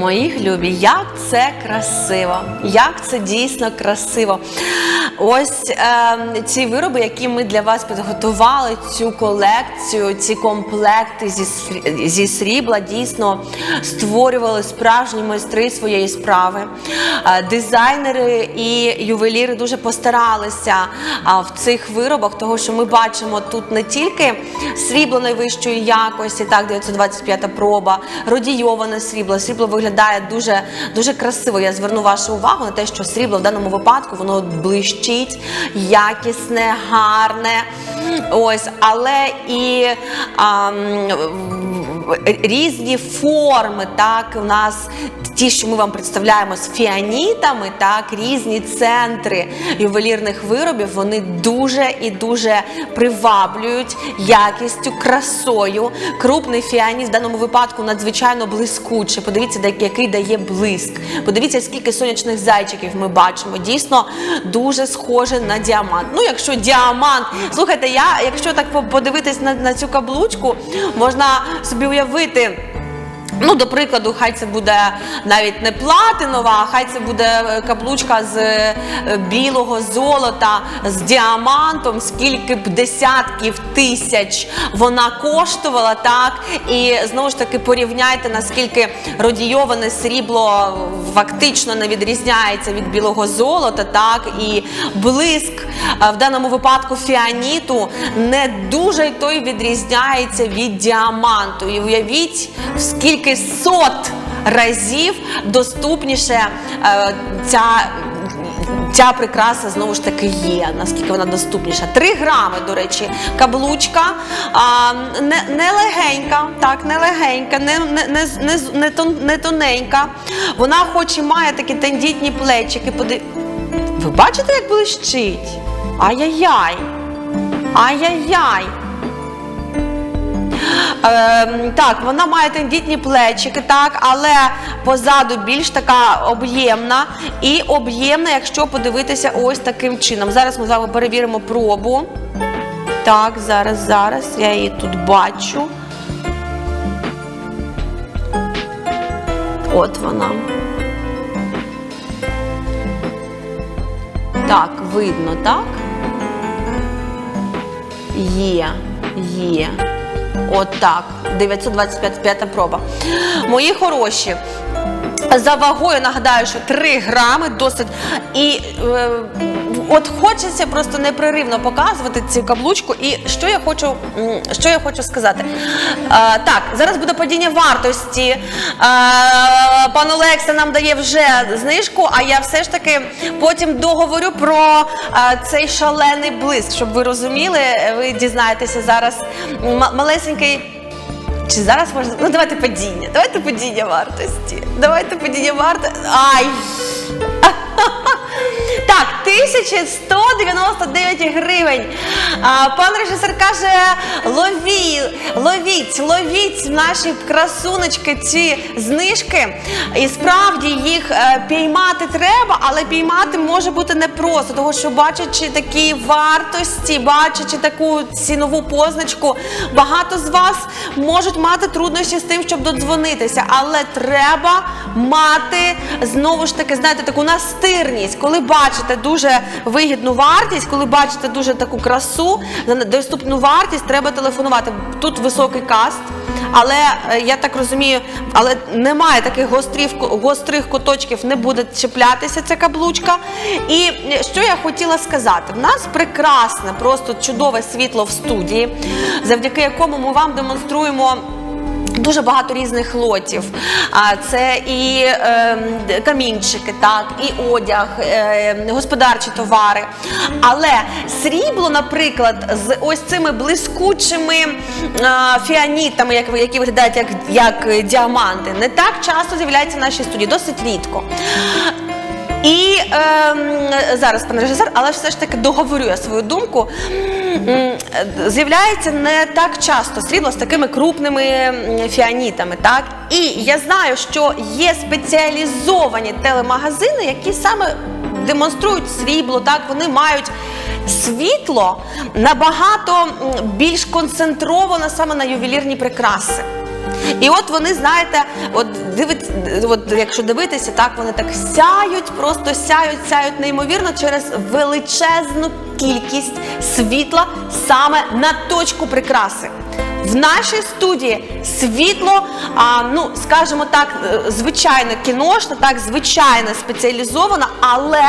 Мої любі, як це красиво! Як це дійсно красиво! Ось е, ці вироби, які ми для вас підготували, цю колекцію, ці комплекти зі, зі срібла дійсно створювали справжні майстри своєї справи. Е, дизайнери і ювеліри дуже постаралися а, в цих виробах, того що ми бачимо тут не тільки срібло найвищої якості, так, 925 проба, родійоване срібло. Срібло виглядає дуже, дуже красиво. Я зверну вашу увагу на те, що срібло в даному випадку воно блищить, якісне, гарне. Ось, але і а, різні форми, так, у нас ті, що ми вам представляємо з фіанітами, так, різні центри ювелірних виробів, вони дуже і дуже приваблюють якістю, красою. Крупний фіаніт в даному випадку надзвичайно блискучий. Подивіться, який дає блиск. Подивіться, скільки сонячних зайчиків ми бачимо. Дійсно дуже схоже на діамант. Ну, якщо діамант, слухайте, я, якщо так по- подивитись на, на цю каблучку, можна собі уявити уявити. Ну, до прикладу, хай це буде навіть не платинова, а хай це буде е, каблучка з е, білого золота, з діамантом, скільки б десятків тисяч вона коштувала, так? І знову ж таки порівняйте, наскільки родійоване срібло фактично не відрізняється від білого золота, так? І блиск е, в даному випадку фіаніту не дуже той відрізняється від діаманту. І уявіть, в скільки сот разів доступніше е, ця. Ця прикраса знову ж таки є, наскільки вона доступніша. Три грами, до речі, каблучка а, не, не легенька, так, не легенька, не, не, не, не, не, тон, не тоненька. Вона хоч і має такі тендітні плечики. Ви бачите, як блищить? Ай-яй-яй! Ай-яй-яй! Ем, так, вона має тендітні плечики, так, але позаду більш така об'ємна. І об'ємна, якщо подивитися ось таким чином. Зараз ми з вами перевіримо пробу. Так, зараз, зараз. Я її тут бачу. От вона. Так, видно, так? Є, є. Отак. 925 проба. Мої хороші. За вагою нагадаю, що 3 грами досить. І е, от хочеться просто непреривно показувати цю каблучку. І що я хочу, що я хочу сказати? Е, так, зараз буде падіння вартості. Е, пан Олекса нам дає вже знижку, а я все ж таки потім договорю про е, цей шалений блиск, щоб ви розуміли, ви дізнаєтеся зараз малесенький. Чи зараз можна. Ну, давайте падіння. Давайте падіння вартості. Давайте падіння вартості. Ай! Так, 1199 гривень. А, пан режисер каже: лові, ловіть, ловіть наші красуночки, ці знижки. І справді їх е, піймати треба, але піймати може бути непросто, тому що бачачи такі вартості, бачачи таку цінову позначку, багато з вас можуть мати труднощі з тим, щоб додзвонитися. Але треба мати знову ж таки, знаєте, таку настирність, коли бачите дуже вигідну вартість, коли бачите дуже таку красу, доступну вартість, треба телефонувати. Тут високий каст. Але е, я так розумію, але немає таких гострів, гострих куточків, не буде чіплятися ця каблучка. І е, що я хотіла сказати, в нас прекрасне, просто чудове світло в студії, завдяки якому ми вам демонструємо. Дуже багато різних лотів. Це і е, камінчики, так, і одяг, е, господарчі товари. Але срібло, наприклад, з ось цими блискучими е, фіанітами, як, які виглядають як, як діаманти, не так часто з'являється в нашій студії, досить рідко. І ем, зараз, пане режисер, але все ж таки договорю я свою думку. З'являється не так часто срібло з такими крупними фіанітами, так? І я знаю, що є спеціалізовані телемагазини, які саме демонструють срібло, так вони мають світло набагато більш концентровано саме на ювелірні прикраси. І от вони, знаєте, от дивить, от якщо дивитися, так вони так сяють, просто сяють, сяють неймовірно через величезну кількість світла саме на точку прикраси. В нашій студії світло, а, ну скажімо так, е, звичайно кіношне, так звичайно спеціалізовано, але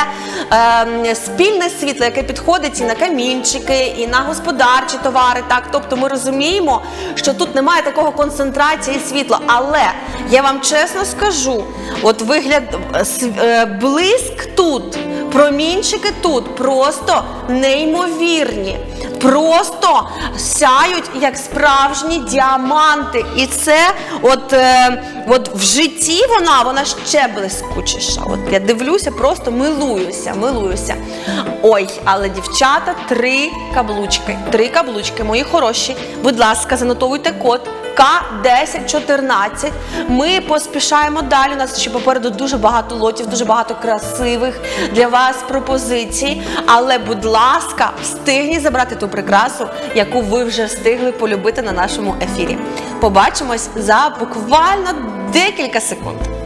ем, спільне світло, яке підходить і на камінчики, і на господарчі товари. Так, тобто ми розуміємо, що тут немає такого концентрації світла. Але я вам чесно скажу, от вигляд е, е, блиск тут. Промінчики тут просто неймовірні, просто сяють як справжні діаманти. І це от, е, от в житті вона, вона ще блискучіша. От я дивлюся, просто милуюся, милуюся. Ой, але дівчата, три каблучки. Три каблучки, мої хороші. Будь ласка, занотовуйте код. К1014. Ми поспішаємо далі. У нас ще попереду дуже багато лотів, дуже багато красивих для вас пропозицій. Але, будь ласка, встигніть забрати ту прикрасу, яку ви вже встигли полюбити на нашому ефірі. Побачимось за буквально декілька секунд.